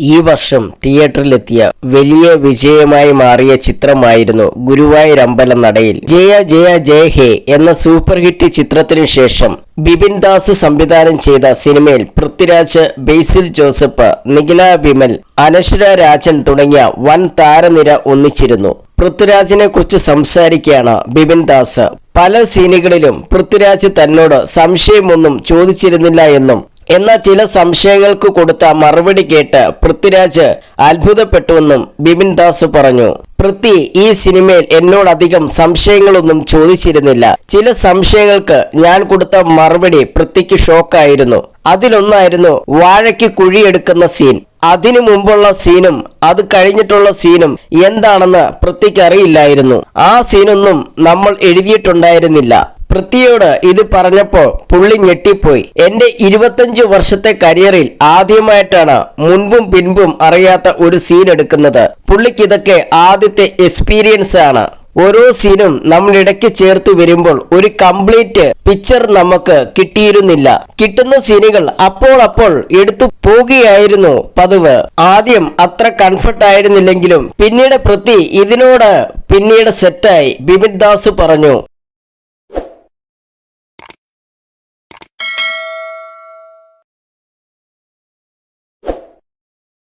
ഈ വർഷം തിയേറ്ററിലെത്തിയ വലിയ വിജയമായി മാറിയ ചിത്രമായിരുന്നു ഗുരുവായൂർ അമ്പലം നടയിൽ. ജയ ജയ ജയ ഹേ എന്ന സൂപ്പർ ഹിറ്റ് ചിത്രത്തിനു ശേഷം ബിപിൻ ദാസ് സംവിധാനം ചെയ്ത സിനിമയിൽ പൃഥ്വിരാജ് ബേസിൽ ജോസഫ് നിഖില വിമൽ അനശ്വര രാജൻ തുടങ്ങിയ വൻ താരനിര ഒന്നിച്ചിരുന്നു. പൃഥ്വിരാജിനെ കുറിച്ച് സംസാരിക്കുകയാണ് ബിപിൻ ദാസ്. പല സീനുകളിലും പൃഥ്വിരാജ് തന്നോട് സംശയമൊന്നും ചോദിച്ചിരുന്നില്ല എന്നും എന്നാൽ ചില സംശയങ്ങൾക്ക് കൊടുത്ത മറുപടി കേട്ട് പൃഥ്വിരാജ് അത്ഭുതപ്പെട്ടുവെന്നും ബിപിൻ ദാസ് പറഞ്ഞു. പൃഥ്വി ഈ സിനിമയിൽ എന്നോടധികം സംശയങ്ങളൊന്നും ചോദിച്ചിരുന്നില്ല. ചില സംശയങ്ങൾക്ക് ഞാൻ കൊടുത്ത മറുപടി പൃഥ്വിക്ക് ഷോക്കായിരുന്നു. അതിലൊന്നായിരുന്നു വാഴയ്ക്ക് കുഴിയെടുക്കുന്ന സീൻ. അതിനു മുമ്പുള്ള സീനും അത് കഴിഞ്ഞിട്ടുള്ള സീനും എന്താണെന്ന് പൃഥ്വിക്ക് അറിയില്ലായിരുന്നു. ആ സീനൊന്നും നമ്മൾ എഴുതിയിട്ടുണ്ടായിരുന്നില്ല. പൃഥ്വിയോട് ഇത് പറഞ്ഞപ്പോൾ പുള്ളി ഞെട്ടിപ്പോയി. എന്റെ ഇരുപത്തഞ്ച് വർഷത്തെ കരിയറിൽ ആദ്യമായിട്ടാണ് മുൻപും പിൻപും അറിയാത്ത ഒരു സീൻ എടുക്കുന്നത്. പുള്ളിക്ക് ഇതൊക്കെ ആദ്യത്തെ എക്സ്പീരിയൻസ് ആണ്. ഓരോ സീനും നമ്മൾ ഇടയ്ക്ക് ചേർത്ത് വരുമ്പോൾ ഒരു കംപ്ലീറ്റ് പിക്ചർ നമുക്ക് കിട്ടിയിരുന്നില്ല. കിട്ടുന്ന സീനുകൾ അപ്പോൾ അപ്പോൾ എടുത്തു പോകുകയായിരുന്നു പതിവ്. ആദ്യം അത്ര കംഫർട്ട് ആയിരുന്നില്ലെങ്കിലും പിന്നീട് പ്രതി ഇതിനോട് പിന്നീട് സെറ്റായി ബിമിത് ദാസ് പറഞ്ഞു